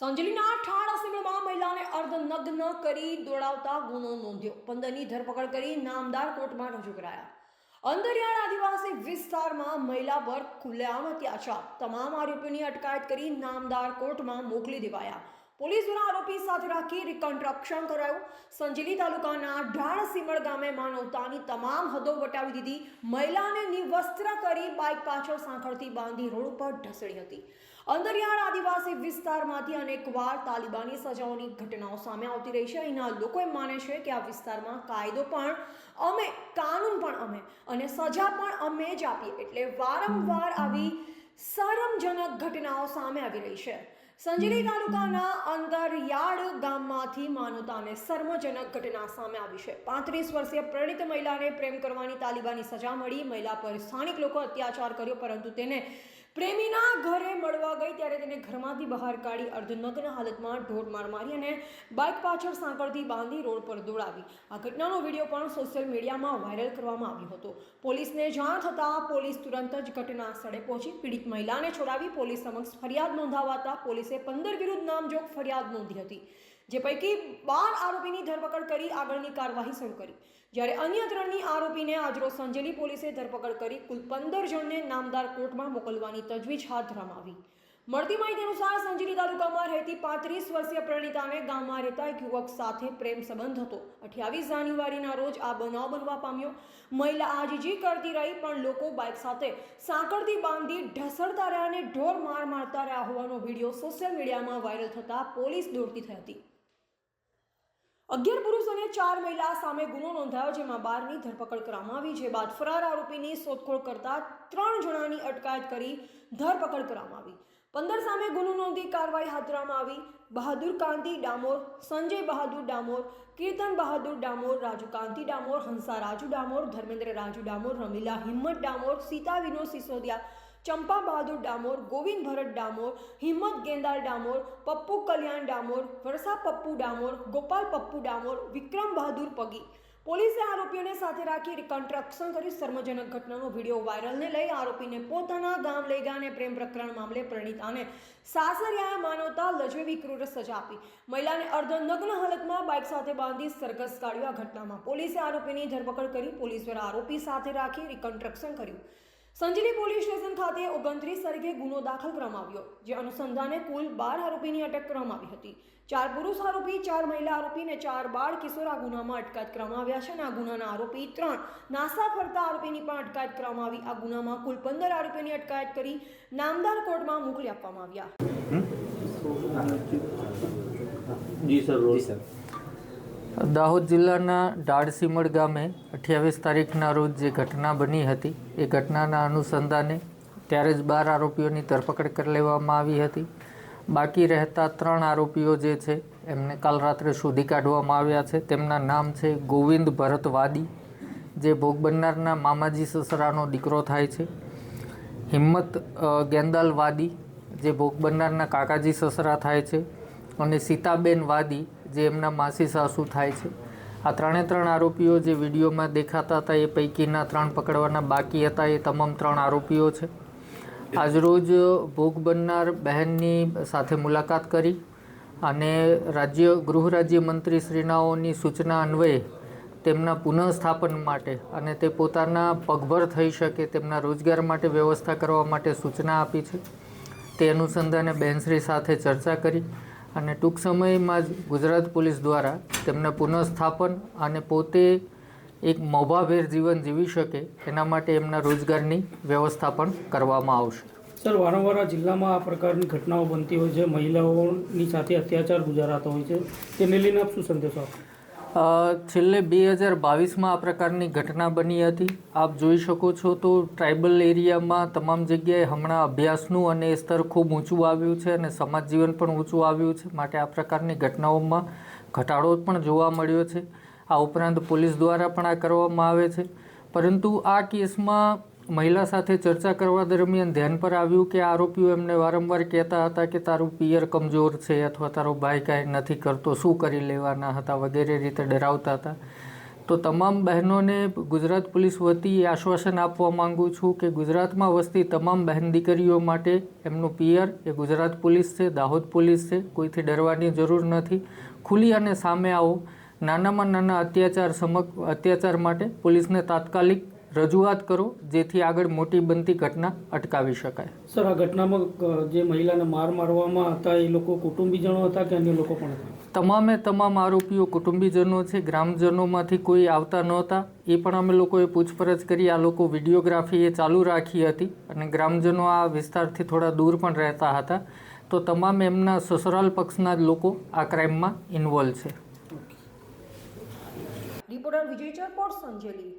સંજલીના ઠાણ અસેમ્બલીમાં મહિલાને અર્ધનગ્ન કરી દોડાવતા ગુનો નોંધ્યો. પંદરની ધરપકડ કરી નામદાર કોર્ટમાં રજૂ કરાયા. અંદરિયાળ આદિવાસી વિસ્તારમાં મહિલા પર ખુલ્લેઆમ અત્યાચાર. તમામ આરોપીઓની અટકાયત કરી નામદાર કોર્ટમાં મોકલી દેવાયા. પોલીસ દ્વારા આરોપી સાથે રાખી રક્ષણ કરાયું. સંજેલી તાલુકાના ઢાળ સીમળ ગામે માનવતાની તમામ હદો વટાવી દીધી. મહિલાને નિવસ્ત્ર કરી બાઇક પાછળ સાંકળથી બાંધી રોડ ઉપર ઢસડી હતી. અંતરિયાળ આદિવાસી વિસ્તારમાંથી અનેકવાર તાલિબાની સજાઓની ઘટનાઓ સામે આવતી રહી છે. અહીંના લોકો એમ માને છે કે આ વિસ્તારમાં કાયદો પણ અમે, કાનૂન પણ અમે અને સજા પણ અમે જ આપીએ. એટલે વારંવાર આવી શરમજનક ઘટનાઓ સામે આવી રહી છે. સંજેલી તાલુકાના અંતરિયાળ ગામમાંથી માનવતાને શર્મજનક ઘટના સામે આવી છે. પાંત્રીસ વર્ષીય પ્રણિત મહિલાને પ્રેમ કરવાની તાલિબાની સજા મળી. મહિલા પર સ્થાનિક લોકો અત્યાચાર કર્યો પરંતુ તેને પ્રેમીના ઘરે મળવા ગઈ ત્યારે તેને ઘરમાંથી બહાર કાઢી અર્ધનગ્ન હાલતમાં ઢોર માર મારી અને બાઇક પાછળ સાંકળથી બાંધી રોડ પર દોડાવી. આ ઘટનાનો વીડિયો પણ સોશિયલ મીડિયામાં વાયરલ કરવામાં આવ્યો હતો. પોલીસને જાણ થતાં પોલીસ તુરંત જ ઘટના સ્થળે પહોંચી. પીડિત મહિલાને છોડાવી પોલીસ સમક્ષ ફરિયાદ નોંધાવાતા પોલીસે પંદર વિરુદ્ધ નામજોગ ફરિયાદ નોંધી હતી. જે પૈકી બાર આરોપીની ધરપકડ કરી આગળની કાર્યવાહી શરૂ કરી. જ્યારે અન્ય ત્રણની આરોપીને આજરોજ સંજેલી પોલીસે ધરપકડ કરી કુલ પંદર જણને નામદાર કોર્ટમાં મોકલવાની તજવીજ હાથ ધરવામાં આવી. મળતી માહિતી અનુસાર સંજેલી તાલુકામાં રહેતી પાંત્રીસ વર્ષીય પ્રણીતાને ગામમાં રહેતા એક યુવક સાથે પ્રેમ સંબંધ હતો. અઠ્યાવીસ જાન્યુઆરીના રોજ આ બનાવ બનવા પામ્યો. મહિલા આજીજી કરતી રહી, પણ લોકો બાઇક સાથે સાંકળથી બાંધી ઢસડતા રહ્યા અને ઢોર માર મારતા રહ્યા હોવાનો વીડિયો સોશિયલ મીડિયામાં વાયરલ થતાં પોલીસ દોડતી થઈ હતી. અગિયાર પુરુષ અને ચાર મહિલા સામે ગુનો નોંધાયો જેમાં બારની ધરપકડ કરવામાં આવી જે બાદ ફરાર આરોપીની શોધખોળ કરતા ત્રણ જણાની અટકાયત કરી ધરપકડ કરવામાં આવી. પંદર સામે ગુનો નોંધી કાર્યવાહી હાથ ધરવામાં આવી. બહાદુર કાંતિ ડામોર, સંજય બહાદુર ડામોર, કીર્તન બહાદુર ડામોર, રાજુ કાંતિ ડામોર, હંસા રાજુ ડામોર, ધર્મેન્દ્ર રાજુ ડામોર, રમીલા હિંમત ડામોર, સીતા વિનોદ સિસોદિયા ચંપા બહાદુર ડામોર, ગોવિંદ ભરત ડામોર, હિંમત ગેંદાર ડામોર, પપ્પુ કલ્યાણ ડામોર વરસા પપ્પુ ડામોર, ગોપાલ પપ્પુ ડામોર, વિક્રમ બહાદુર પગી. પોલીસે આરોપીઓને સાથે રાખી રિકન્સ્ટ્રક્શન કરી શર્મજનક ઘટનાનો વીડિયો વાયરલને લઈ આરોપીને પોતાના ગામ લઈ ગયા અને પ્રેમ પ્રકરણ મામલે પ્રણીતાને સાસરિયાએ માનવતા લજવી ક્રૂર સજા આપી. મહિલાને અર્ધનગ્ન હાલતમાં બાઇક સાથે બાંધી સરઘસ કાઢ્યો. આ ઘટનામાં પોલીસે આરોપીની ધરપકડ કરી પોલીસ દ્વારા આરોપી સાથે રાખી રિકન્સ્ટ્રક્શન કર્યું. સંજલી પોલીસ સ્ટેશન ખાતે ઓગણત્રીસ તારીખે ગુનો દાખલ કરવામાં આવ્યો જે અનુસંધાને કુલ બાર આરોપીની અટક કરવામાં આવી હતી. ચાર પુરુષ આરોપી ચાર મહિલા આરોપી અને ચાર બાળ કિશોર આ ગુનામાં અટકાયત કરવામાં આવ્યા છે અને આ ગુનાના આરોપી ત્રણ નાસા ફરતા આરોપીની પણ અટકાયત કરવામાં આવી. આ ગુનામાં કુલ પંદર આરોપીની અટકાયત કરી નામદાર કોર્ટમાં મોકલી આપવામાં આવ્યા. જી સર રોલ દાહોદ જિલ્લાના ડાળસીમળ ગામે અઠ્યાવીસ તારીખના રોજ જે ઘટના બની હતી, એ ઘટનાના અનુસંધાને ત્યારે જ બાર આરોપીઓની ધરપકડ કરી લેવામાં આવી હતી. બાકી રહેતા ત્રણ આરોપીઓ જે છે, એમને કાલ રાત્રે શોધી કાઢવામાં આવ્યા છે. તેમના નામ છે ગોવિંદ ભરત વાદી જે ભોગ બનનારના મામાજી સસરાનો દીકરો થાય છે. હિંમત ગેંદાલ વાદી જે ભોગ બનનારના કાકાજી સસરા થાય છે. અને સીતાબેન વાદી જે એમના માસી સાસુ થાય છે. આ ત્રણે ત્રણ આરોપીઓ જે વિડીયોમાં દેખાતા હતા, એ પૈકીના ત્રણ પકડવાના બાકી હતા, એ તમામ ત્રણ આરોપીઓ છે. આજરોજ ભોગ બનનાર બહેનની સાથે મુલાકાત કરી અને રાજ્ય, ગૃહ રાજ્ય મંત્રી શ્રીનાઓની સૂચના અન્વયે તેમના પુનઃસ્થાપન માટે અને તે પોતાના પગભર થઈ શકે તેમના રોજગાર માટે વ્યવસ્થા કરવા માટે સૂચના આપી છે. તે અનુસંધાને બહેનશ્રી સાથે ચર્ચા કરી અને ટૂંક સમયમાં જ ગુજરાત પોલીસ દ્વારા તેમને પુનઃસ્થાપન અને પોતે એક મોભાભેર જીવન જીવી શકે એના માટે એમના રોજગારની વ્યવસ્થા પણ કરવામાં આવશે. સર, વારંવાર જિલ્લામાં આ પ્રકારની ઘટનાઓ બનતી હોય છે. મહિલાઓની સાથે અત્યાચાર ગુજારાતો હોય છે. તેને લઈને આપ શું સંદેશો આપો? છેલ્લે બે હજાર બાવીસમાં આ પ્રકારની ઘટના બની હતી. આપ જોઈ શકો છો તો ટ્રાઇબલ એરિયામાં તમામ જગ્યાએ હમણાં અભ્યાસનું અને સ્તર ખૂબ ઊંચું આવ્યું છે અને સમાજ જીવન પણ ઊંચું આવ્યું છે. માટે આ પ્રકારની ઘટનાઓમાં ઘટાડો પણ જોવા મળ્યો છે. આ ઉપરાંત પોલીસ દ્વારા પણ આ કરવામાં આવે છે. પરંતુ આ કેસમાં મહિલા સાથે ચર્ચા કરવા દરમિયાન ધ્યાન પર આવ્યું કે આરોપીઓ એમને વારંવાર કહેતા હતા કે તારું પિયર કમજોર છે અથવા તારો ભાઈ કાંઈ નથી કરતો, શું કરી લેવાના હતા વગેરે રીતે ડરાવતા હતા. તો તમામ બહેનોને ગુજરાત પોલીસ વતી આશ્વાસન આપવા માંગુ છું કે ગુજરાતમાં વસતી તમામ બહેન દીકરીઓ માટે એમનું પિયર એ ગુજરાત પોલીસ છે, દાહોદ પોલીસ છે, કોઈથી ડરવાની જરૂર નથી. ખુલી અને સામે આવો. નાનામાં નાના અત્યાચાર સમક અત્યાચાર માટે પોલીસને તાત્કાલિક રજૂઆત કરો જેથી આગળ મોટી બનતી ઘટના અટકાવી શકાય. સર આ ઘટનામાં જે મહિલાને માર મારવામાં હતા એ લોકો કુટુંબીજનો હતા કે અન્ય લોકો પણ હતા? તમામે તમામ આરોપીઓ કુટુંબીજનો છે ગ્રામજનોમાંથી કોઈ આવતા નહોતા. એ પણ અમે લોકોએ પૂછપરછ કરી આ લોકો વિડીયોગ્રાફી એ ચાલુ રાખી હતી અને ગ્રામજનો આ વિસ્તારથી થોડા દૂર પણ રહેતા હતા. તો તમામ એમના સસરાલ પક્ષના જ લોકો આ ક્રાઇમમાં ઇન્વોલ્વ છે. રિપોર્ટર વિજય ચરપોટ સંજેલી.